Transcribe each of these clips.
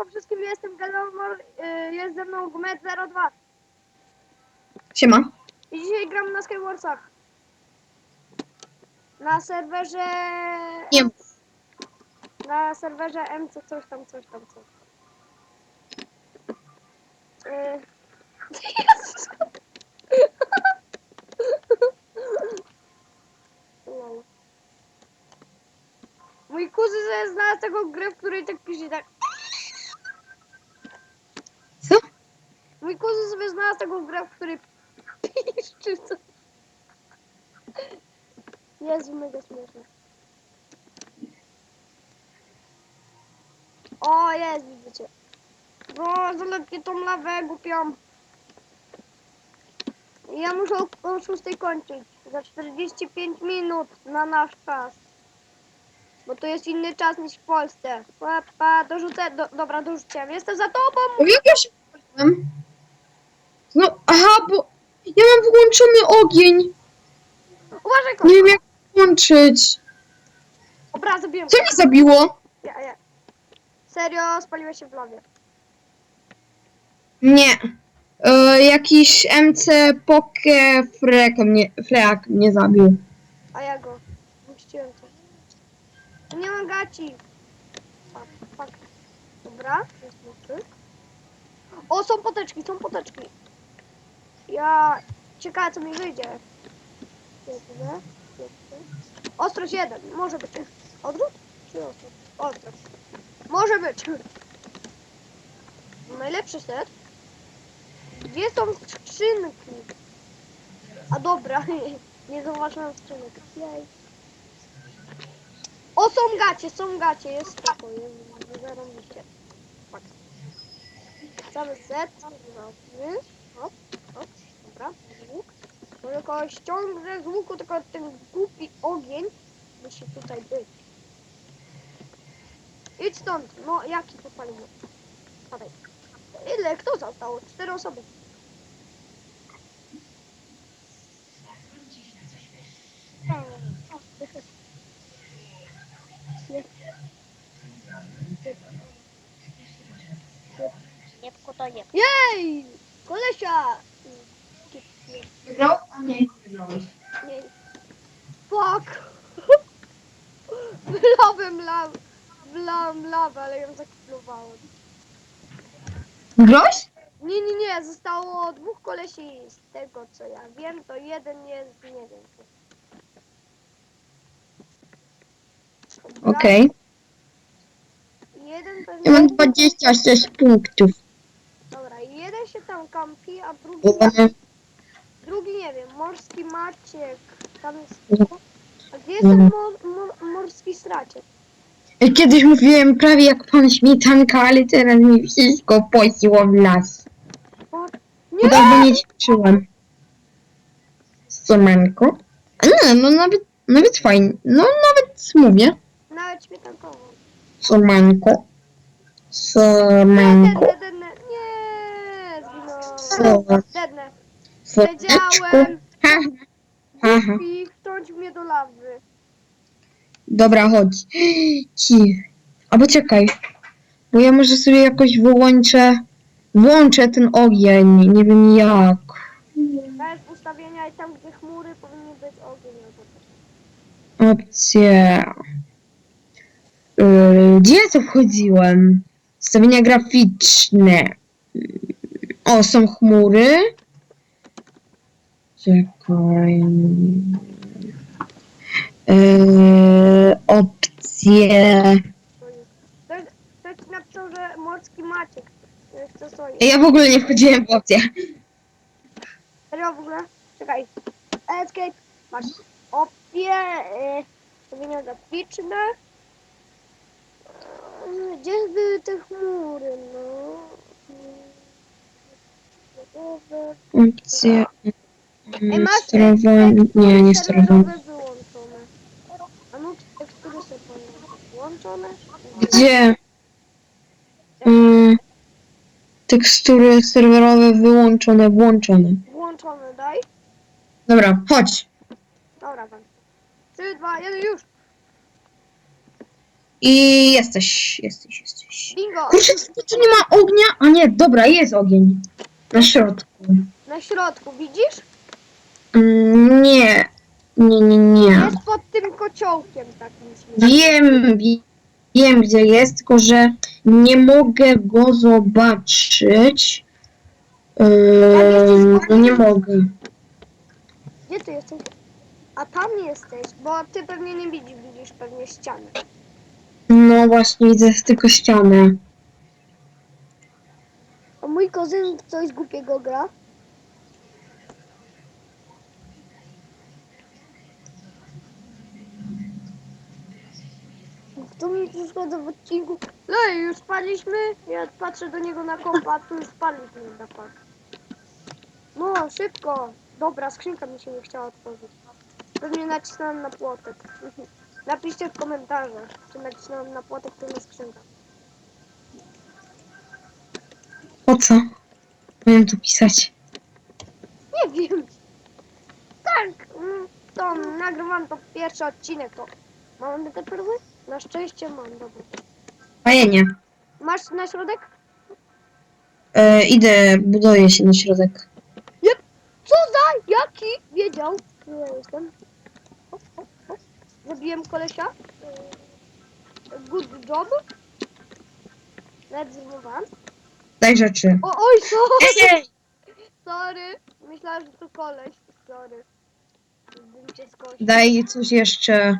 siemanko wszystkim, jestem Galomor, y, jest ze mną Gumet02 Siema. i dzisiaj gramy na Skywarsach. Na serwerze... Nie. Na serwerze MC coś tam, coś tam, coś. Y... Jezus. Lol. Mój kuzyn sobie znalazł taką grę, w której tak pisze tak... Co? Mój kuzyn sobie znalazł taką grę, w której piszczy co... Jezu, mega śmieszne. O, jest, widzicie. No, zaledwie tą lawę głupią. Ja muszę o, o 6 kończyć. Za 45 minut na nasz czas. Bo to jest inny czas niż w Polsce. Papa, dorzucę, do, dobra, dorzuciłem. Jestem za tobą! No jak ja się? No, aha, bo ja mam włączony ogień. Uważaj, ko- Nie wiem jak włączyć. Dobra, zabiłem. Co mnie zabiło? Ja, ja. Serio, spaliłeś się w lawie. Nie. E, jakiś MC Poke Frek mnie, Frek mnie zabił. A ja go. Puściłem to. Nie mam gaci. Fuck, fuck. Dobra, jest kluczyk. O, są poteczki, są poteczki. Ja... Ciekawe, co mi wyjdzie. Jedne. Ostrość jeden, może być. Odwrót? Czy ostrość? Ostrość. Może być. Najlepszy set. Gdzie są skrzynki? A dobra, nie zauważyłem skrzynek. Jej. O, są gacie, są gacie, jest spoko, jest zarąbiście. Tak. Cały set. Hop, hop, dobra, kogoś ściągnę z łuku, tylko ten głupi ogień musi tutaj być. Idź stąd, no jaki to paliwo? Padaj. Ile? Kto zostało? Cztery osoby. Jebko to jeb. Jej! Kolesia! Wygrał? A nie, wygrałeś. Nie. Fuck! Wlałem law, wlałem lawę, ale ją zakiplowałem. Wygrałeś? Nie, nie, nie, zostało dwóch kolesi z tego co ja wiem, to jeden jest, nie wiem. Dobra, Okej. Jeden Ja pewnie... mam 26 punktów. Dobra, jeden się tam kampi, a drugi... One- Drugi nie wiem, morski Maciek. Tam jest. A gdzie jest ten Mhm. mo, mo, morski straciek? Kiedyś mówiłem prawie jak pan śmietanka, ale teraz mi wszystko poszło w las. Nie! dawno nie ćwiczyłem. Somenko. A nie, no nawet, nawet fajnie. No nawet mówię. Nawet śmietankowo. Somenko. Somenko. Dedne, dedne. Nie! Zginąłem. Dedne. Słoneczku. Wiedziałem. Ha, ha, ha. I wtrąć mnie do lawy. Dobra, chodź. Ci. Albo czekaj. Bo ja może sobie jakoś wyłączę. Włączę ten ogień. Nie wiem jak. Bez ustawienia i tam, gdzie chmury powinny być ogień. albo coś. Opcje. Yy, gdzie ja to wchodziłem? Ustawienia graficzne. O, są chmury. Czekaj. Yy, opcje. To jest- Ktoś, ktoś napisał, że morski Maciek. Jest to sobie. Ja w ogóle nie wchodziłem w opcje. Serio w ogóle? Czekaj. Escape. Masz opcje. Y, ustawienia graficzne. Y, Gdzie były te chmury, no? Y, Opcje. Ej, mm, masz Sterowanie. Nie, nie sterowanie. serwerowe wyłączone. A no tekstury są włączone? Gdzie? Mm, tekstury serwerowe wyłączone, włączone. Włączone, daj. Dobra, chodź. Dobra, pan. 3, 2, 1, już. I jesteś, jesteś, jesteś. Bingo! Kurczę, tu nie ma ognia? A nie, dobra, jest ogień. Na środku. Na środku, widzisz? Mm, nie, nie, nie, nie. Jest pod tym kociołkiem takim śmiesznym. Wiem, wi- wiem gdzie jest, tylko że nie mogę go zobaczyć. No nie mogę. Gdzie ty jesteś? A tam jesteś, bo ty pewnie nie widzisz, widzisz pewnie ścianę. No właśnie, widzę tylko ścianę. A mój kozyn coś głupiego gra? To mi przeszkadza w odcinku. Ej, już spaliśmy? Ja patrzę do niego na kompa, a tu już spaliśmy na pak. No, szybko. Dobra, skrzynka mi się nie chciała otworzyć. Pewnie nacisnąłem na płotek. Napiszcie w komentarzach, czy nacisnąłem na płotek, to nie skrzynka. Po co? Miałem tu pisać. Nie wiem. Tak, mm, to nagrywam to pierwszy odcinek, to mamy te perły? Na szczęście mam, dobra. Fajnie. Masz na środek? E, idę, buduję się na środek. Co za? Jaki? Wiedział. Nie ja jestem. O, o. Zabiłem kolesia. E, Good job. Nawet zrymowałem. Daj rzeczy. O, oj, sorry. Sorry. Myślałem, że to koleś. Sorry. Bym cię skosił. Daj coś jeszcze.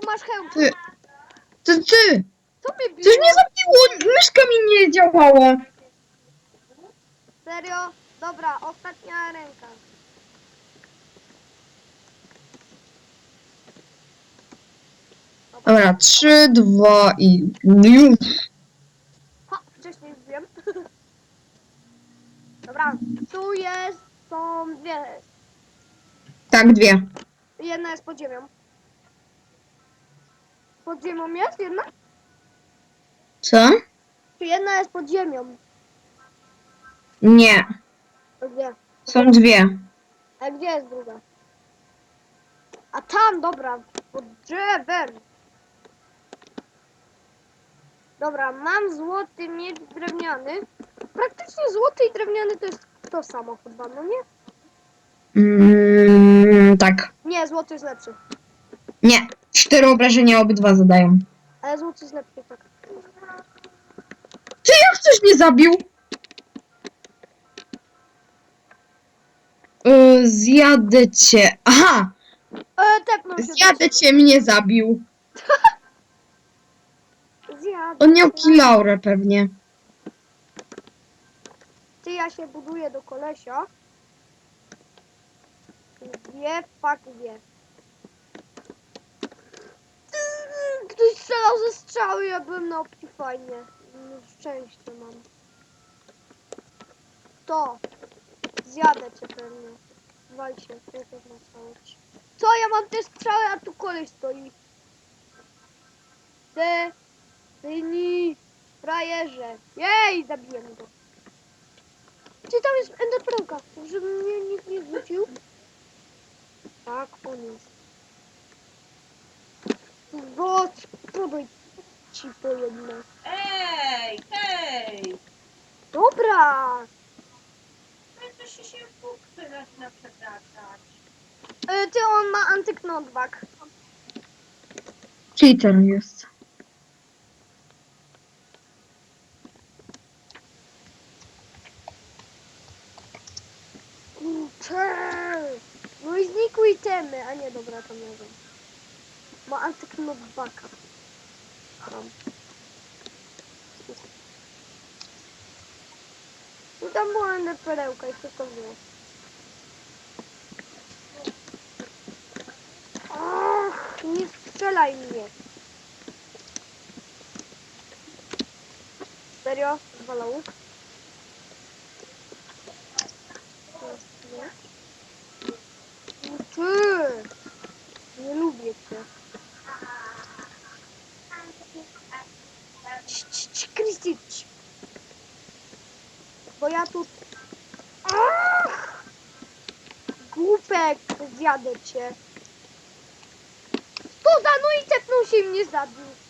Tu masz hełm. Ty, ty, ty! Co mnie? Coś mnie zabiło! Myszka mi nie działała. Serio? Dobra, ostatnia ręka. Dobra, trzy, dwa i już. Ha, wcześniej wiem. Dobra, tu jest, są dwie. Tak, dwie. Jedna jest pod ziemią. Pod ziemią jest jedna? Co? Czy jedna jest pod ziemią? Nie. To Gdzie? Są dwie. A gdzie jest druga? A tam, dobra, pod drzewem. Dobra, mam złoty miecz drewniany. Praktycznie złoty i drewniany to jest to samo chyba, no nie? Mm, tak. Nie, złoty jest lepszy. Nie. Cztery obrażenia obydwa zadają. Ale złoty jest lepszy, tak. Ty jak ktoś mnie zabił? Yy, zjadę cię. Aha! E, tepnął się. Zjadę cię, mnie zabił. Zjadę. On miał kilaurę pewnie. Ty, ja się buduję do kolesia. Wie, fuck wie. Ktoś strzelał ze strzały, ja byłem na fajnie. Mm, Szczęście mam. To. Zjadę cię pewnie. Wal się, to też ma całość. Co, ja mam te strzały, a tu koleś stoi. Ty, ty ni, frajerze. Jej, zabiłem go. Czy tam jest enderpearlka? Żeby mnie nikt nie zwrócił? Tak, on jest. Bo spróbuj ci po jedno. Ej, hej! Dobra! Będę się się punkty zaczyna przekraczać. E, ty, on ma antyknotback. Cheater jest. Kurczę! No i znikły itemy. A nie, dobra, to nie wiem. Ma antyknotbacka. Tam. I tam była enderperełka i kto to wziął. Ach, nie strzelaj mnie. Serio? Zwala łuk? Nie. No Ty! Nie lubię cię. Cii, cii, cii, Krysti, cii. Bo ja tu... Ach! Głupek, zjadę cię. Stoda, no i tepnął się mnie zabił?